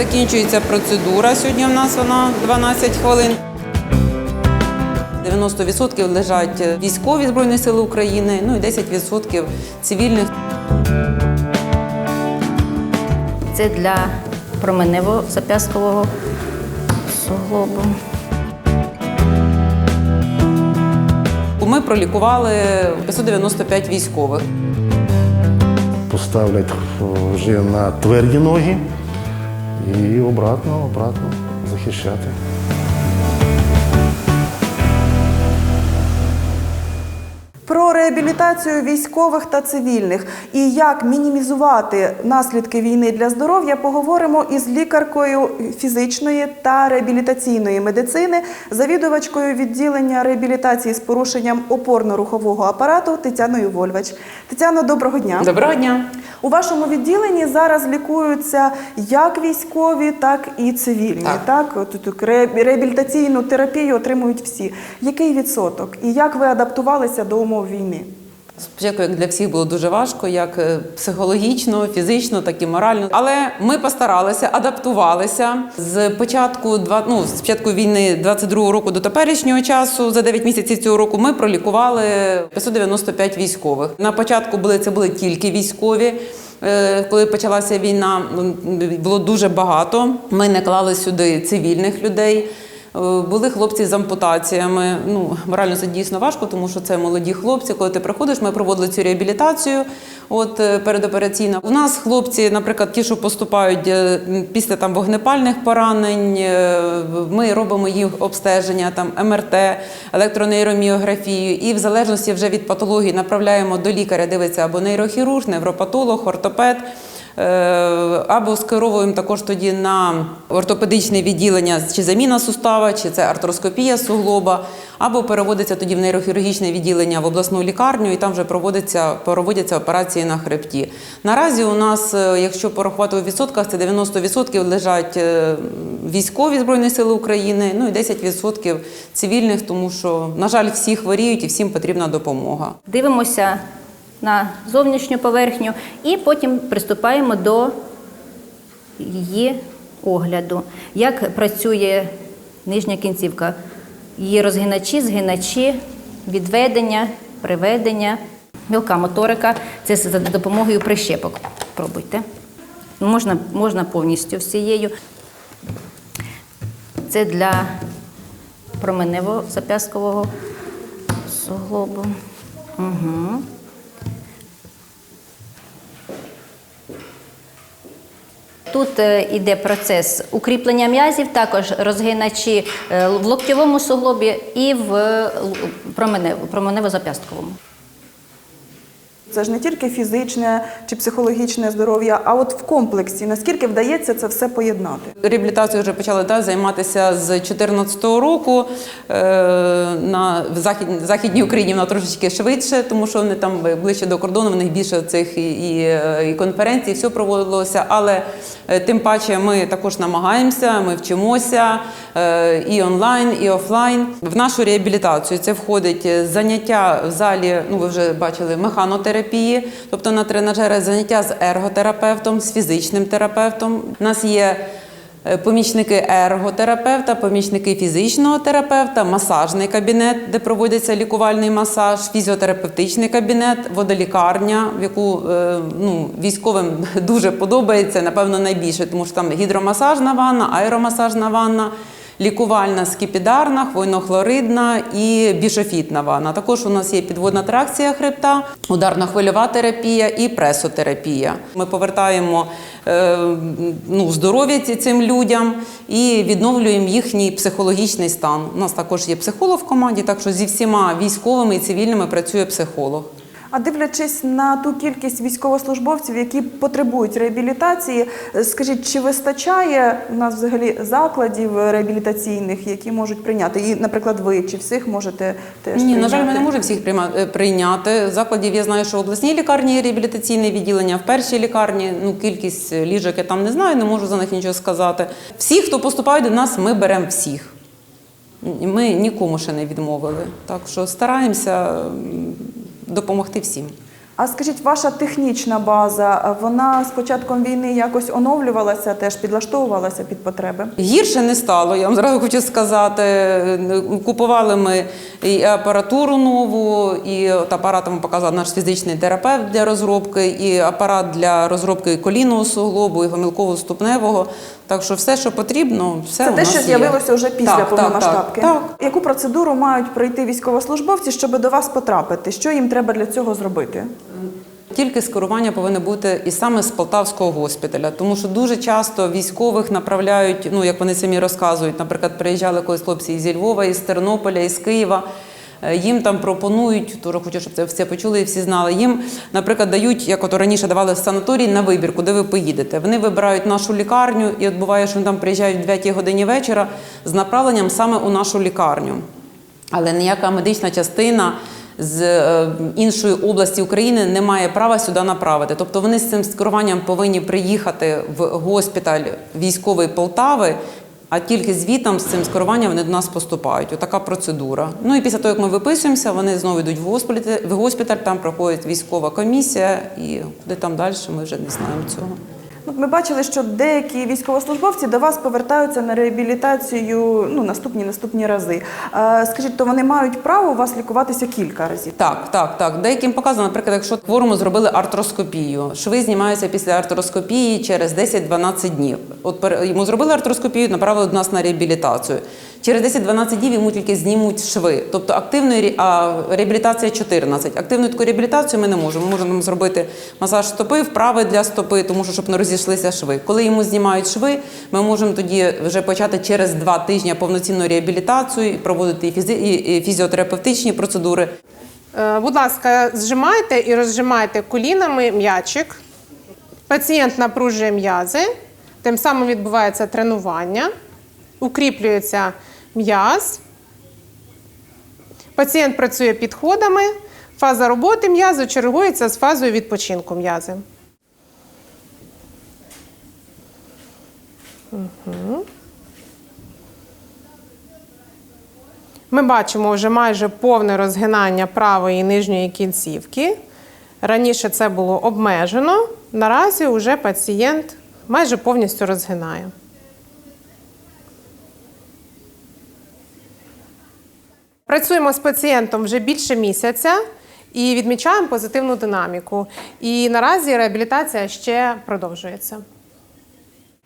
Закінчується процедура. Сьогодні в нас вона 12 хвилин. 90% лежать військові Збройні Сили України, ну і 10% цивільних. Це для променево-зап'ясткового суглобу. Ми пролікували 595 військових. поставлять вже на тверді ноги і обратно, обратно захищати. Про реабілітацію військових та цивільних і як мінімізувати наслідки війни для здоров'я поговоримо із лікаркою фізичної та реабілітаційної медицини, завідувачкою відділення реабілітації з порушенням опорно-рухового апарату Тетяною Вольвач. Тетяно, доброго дня. Доброго дня! У вашому відділенні зараз лікуються як військові, так і цивільні. Так. Так, тут реабілітаційну терапію отримують всі. Який відсоток? І як ви адаптувалися до умов війни? Спочатку, як для всіх було дуже важко, як е, психологічно, фізично, так і морально. Але ми постаралися, адаптувалися з початку ну з початку війни 22-го року до теперішнього часу. За 9 місяців цього року ми пролікували 595 військових. На початку були це були тільки військові. Е, Коли почалася війна, було дуже багато. Ми не клали сюди цивільних людей. Е, Були хлопці з ампутаціями. Ну морально це дійсно важко, тому що це молоді хлопці. Коли ти приходиш, ми проводили цю реабілітацію. От е, передопераційно. У нас хлопці, наприклад, ті, що поступають е, після там вогнепальних поранень. Ми робимо їх обстеження, там МРТ, електронейроміографію, і в залежності вже від патології направляємо до лікаря. Дивиться або нейрохірург, невропатолог, ортопед. Е, Або скеровуємо також тоді на ортопедичне відділення, чи заміна сустава, чи це артроскопія суглоба, або переводиться тоді в нейрохірургічне відділення в обласну лікарню, і там вже проводиться, проводяться операції на хребті. Наразі у нас, е, якщо порахувати у відсотках, це 90% лежать е, військові Збройні Сили України, ну і 10% цивільних, тому що, на жаль, всі хворіють і всім потрібна допомога. Дивимося на зовнішню поверхню і потім приступаємо до її огляду. Як працює нижня кінцівка, її розгиначі, згиначі, відведення, приведення, мілка моторика це за допомогою прищепок. Пробуйте. Можна, можна повністю всією. Це для променево-зап'ясткового суглобу. Угу. Тут е, іде процес укріплення м'язів, також розгиначі е, в локтєвому суглобі і в е, променево- променево-зап'ястковому. Це ж не тільки фізичне чи психологічне здоров'я, а от в комплексі. Наскільки вдається це все поєднати? Реабілітацією вже почали да, займатися з 2014 року. Е, на в захід, в Західній Україні вона трошечки швидше, тому що вони там ближче до кордону, в них більше цих і, і, і конференцій, все проводилося. Але тим паче ми також намагаємося, ми вчимося е, і онлайн, і офлайн. В нашу реабілітацію це входить е, заняття в залі, ну ви вже бачили, механотерапії, тобто на тренажери заняття з ерготерапевтом, з фізичним терапевтом. У нас є е, помічники ерготерапевта, помічники фізичного терапевта, масажний кабінет, де проводиться лікувальний масаж, фізіотерапевтичний кабінет, водолікарня, в яку е, ну, військовим дуже подобається, напевно, найбільше, тому що там гідромасажна ванна, аеромасажна ванна. Лікувальна скіпідарна, хвойно-хлоридна і бішофітна ванна. Також у нас є підводна тракція хребта, ударно-хвильова терапія і пресотерапія. Ми повертаємо е, ну, здоров'я цим людям і відновлюємо їхній психологічний стан. У нас також є психолог в команді, так що зі всіма військовими і цивільними працює психолог. А дивлячись на ту кількість військовослужбовців, які потребують реабілітації, е, скажіть, чи вистачає у нас взагалі закладів реабілітаційних, які можуть прийняти? І, наприклад, ви чи всіх можете теж Ні, на жаль, ми не можемо всіх е, прийняти. Закладів я знаю, що в обласній лікарні є реабілітаційне відділення, в першій лікарні ну кількість ліжок я там не знаю, не можу за них нічого сказати. Всі, хто поступають до нас, ми беремо всіх. Ми нікому ще не відмовили. Так що стараємося допомогти всім. А скажіть, ваша технічна база, вона з початком війни якось оновлювалася, теж підлаштовувалася під потреби? Гірше не стало, я вам зразу хочу сказати. Купували ми і апаратуру нову, і от апарат вам показав наш фізичний терапевт для розробки, і апарат для розробки колінного суглобу, і гомілково-ступневого. Так що все, що потрібно, все Це у те, нас що з'явилося вже після Так, так, повномасштабки. Так, так. Яку процедуру мають пройти військовослужбовці, щоб до вас потрапити? Що їм треба для цього зробити? Тільки скерування повинне бути і саме з Полтавського госпіталя, тому що дуже часто військових направляють, ну як вони самі розказують, наприклад, приїжджали колись хлопці із Львова, із Тернополя, із Києва. Е, Їм там пропонують, дуже хочу, щоб це все почули і всі знали. Їм, наприклад, дають, як от раніше давали в санаторій на вибір, куди ви поїдете. Вони вибирають нашу лікарню, і от буває, що вони там приїжджають в 9 годині вечора з направленням саме у нашу лікарню. Але ніяка медична частина з е, іншої області України не має права сюди направити. Тобто вони з цим скеруванням повинні приїхати в госпіталь військовий Полтави. А тільки звітом з цим скеруванням вони до нас поступають. Отака процедура. Ну і після того, як ми виписуємося, вони знову йдуть в госпіталь, в госпіталь там проходить військова комісія, і куди там далі, ми вже не знаємо цього. От Ми бачили, що деякі військовослужбовці до вас повертаються на реабілітацію ну, наступні наступні рази. Скажіть, то вони мають право у вас лікуватися кілька разів? Так, так, так. Деяким показано, наприклад, якщо хворому зробили артроскопію, шви знімаються після артроскопії через 10-12 днів. От йому зробили артроскопію, направили до нас на реабілітацію. Через 10-12 днів йому тільки знімуть шви. Тобто активної а реабілітація 14. Активну таку реабілітацію ми не можемо. Ми можемо зробити масаж стопи, вправи для стопи, тому що щоб не розійшлися шви. Коли йому знімають шви, ми можемо тоді вже почати через два тижні повноцінну реабілітацію і проводити і фізи- і- фізіотерапевтичні процедури. Е, Будь ласка, зжимайте і розжимайте колінами м'ячик. Пацієнт напружує м'язи, тим самим відбувається тренування, укріплюється м'яз. Пацієнт працює підходами. Фаза роботи м'язу чергується з фазою відпочинку м'язи. Ми бачимо вже майже повне розгинання правої і нижньої кінцівки. Раніше це було обмежено. Наразі вже пацієнт майже повністю розгинає. Працюємо з пацієнтом вже більше місяця і відмічаємо позитивну динаміку. І наразі реабілітація ще продовжується.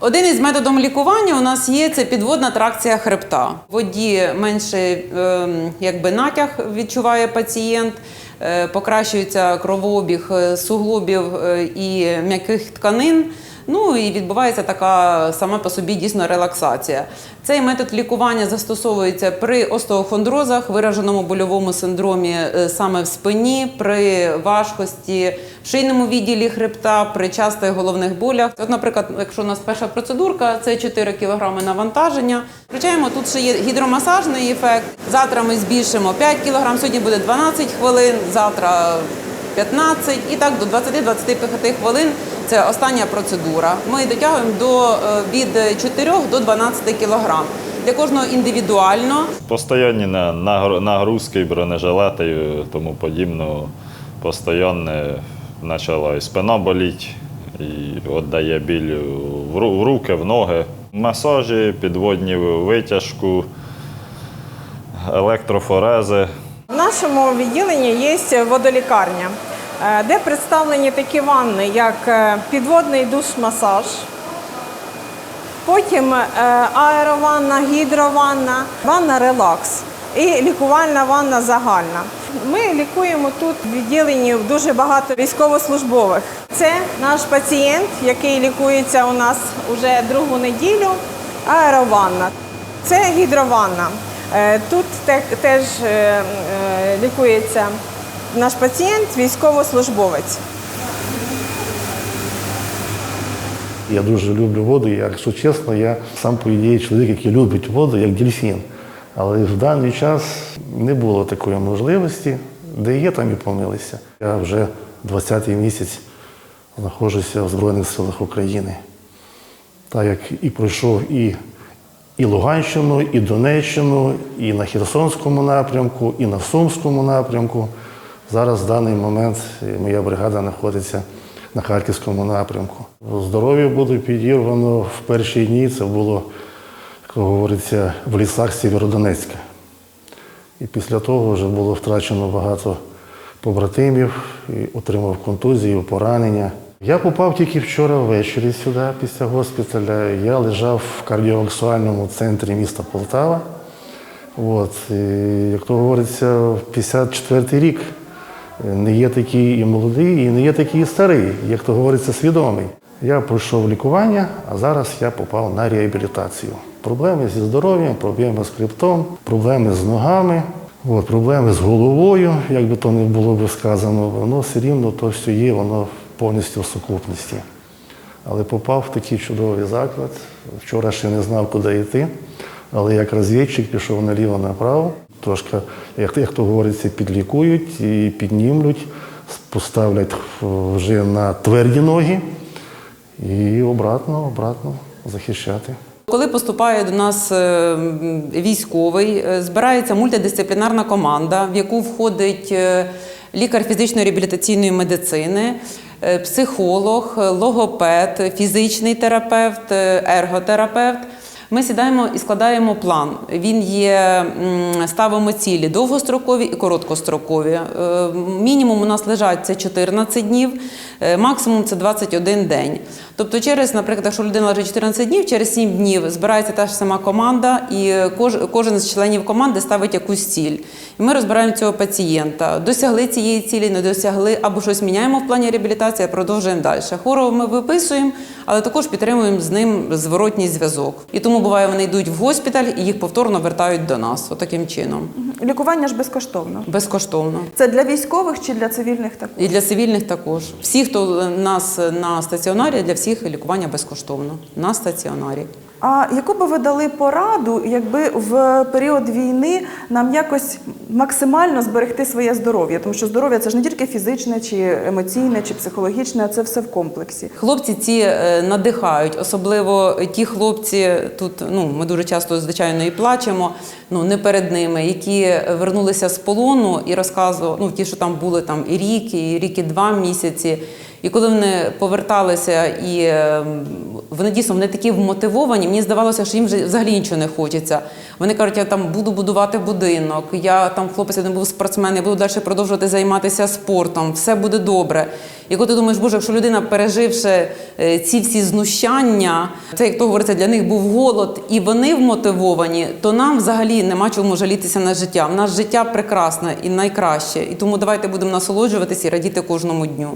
Один із методів лікування у нас є це підводна тракція хребта. В воді менше ем, якби натяг відчуває пацієнт, е, покращується кровообіг е, суглобів е, і м'яких тканин. Ну і відбувається така сама по собі дійсно релаксація. Цей метод лікування застосовується при остеохондрозах, вираженому больовому синдромі е, саме в спині, при важкості в шийному відділі хребта, при частих головних болях. От, наприклад, якщо у нас перша процедурка, це 4 кг навантаження. Включаємо тут ще є гідромасажний ефект. Завтра ми збільшимо 5 кг, сьогодні буде 12 хвилин, завтра 15 і так до 20-25 хвилин. Це остання процедура. Ми дотягуємо до е, від 4 до 12 кг. Для кожного індивідуально. Постоянні нагрузки, бронежилети і тому подібно. Постійно почала і спина боліть, і от дає біль в руки, в ноги. Масажі, підводні витяжку, електрофорези. Нашому відділенні є водолікарня, е, де представлені такі ванни, як е, підводний душ-масаж, потім е, аерованна, гідрованна, ванна релакс і лікувальна ванна загальна. Ми лікуємо тут в відділенні дуже багато військовослужбових. Це наш пацієнт, який лікується у нас уже другу неділю. Аерованна. Це гідрованна. Е, Тут теж е, е, лікується наш пацієнт, військовослужбовець. Я дуже люблю воду. і, Якщо чесно, я сам по ідеї чоловік, який любить воду, як дельфін. Але в даний час не було такої можливості, де є, там і помилися. Я вже 20-й місяць знаходжуся в Збройних силах України. Так як і пройшов і, і Луганщину, і Донеччину, і на Херсонському напрямку, і на Сумському напрямку. Зараз в даний момент моя бригада знаходиться на Харківському напрямку. Здоров'я буде підірвано в перші дні. Це було, як говориться, в лісах Сєвєродонецька. І після того вже було втрачено багато побратимів, і отримав контузію, поранення. Я попав тільки вчора ввечері сюди, після госпіталя. Я лежав в кардіоваксуальному центрі міста Полтава. От, і, як то говориться, 54-й рік. Не є такий і молодий, і не є такий і старий, як то говориться, свідомий. Я пройшов лікування, а зараз я попав на реабілітацію. Проблеми зі здоров'ям, проблеми з хребтом, проблеми з ногами, от, проблеми з головою, як би то не було би сказано, воно все рівно то все є, воно повністю в сукупності. Але попав в такий чудовий заклад. Вчора ще не знав, куди йти, але як розвідчик пішов наліво-направо. Трошки, як, як то говориться, підлікують і піднімлють, поставлять вже на тверді ноги і обратно, обратно захищати. Коли поступає до нас е, військовий, е, збирається мультидисциплінарна команда, в яку входить е, лікар фізичної реабілітаційної медицини, психолог, е, логопед, фізичний терапевт, е, ерготерапевт. Ми сідаємо і складаємо план. Він є ставимо цілі довгострокові і короткострокові. Е, Мінімум у нас лежать це 14 днів, е, максимум це 21 день. Тобто, через, наприклад, якщо людина лежить 14 днів, через 7 днів збирається та ж сама команда, і кожен з членів команди ставить якусь ціль. І ми розбираємо цього пацієнта. Досягли цієї цілі, не досягли, або щось міняємо в плані реабілітації, продовжуємо далі. Хворого ми виписуємо, але також підтримуємо з ним зворотній зв'язок. І тому буває, вони йдуть в госпіталь і їх повторно вертають до нас. Отаким чином. Лікування ж безкоштовно. Безкоштовно. Це для військових чи для цивільних також? І для цивільних також. Всі, хто у нас на стаціонарі, для всіх лікування безкоштовно на стаціонарі. А яку би ви дали пораду, якби в період війни нам якось максимально зберегти своє здоров'я? Тому що здоров'я це ж не тільки фізичне, чи емоційне, чи психологічне, а це все в комплексі. Хлопці ці е, надихають, особливо ті хлопці тут. Ну ми дуже часто звичайно і плачемо. Ну не перед ними, які вернулися з полону і розказували, ну ті, що там були там і рік, і рік, і два місяці. І коли вони поверталися, і е, вони дійсно вони такі вмотивовані, мені здавалося, що їм взагалі нічого не хочеться. Вони кажуть, я там буду будувати будинок, я там хлопець один був спортсмен, я буду далі продовжувати займатися спортом, все буде добре. І коли ти думаєш, боже, якщо людина, переживши е, ці всі знущання, це як то говориться, для них був голод, і вони вмотивовані, то нам взагалі нема чому жалітися на життя. В нас життя прекрасне і найкраще. І тому давайте будемо насолоджуватися і радіти кожному дню.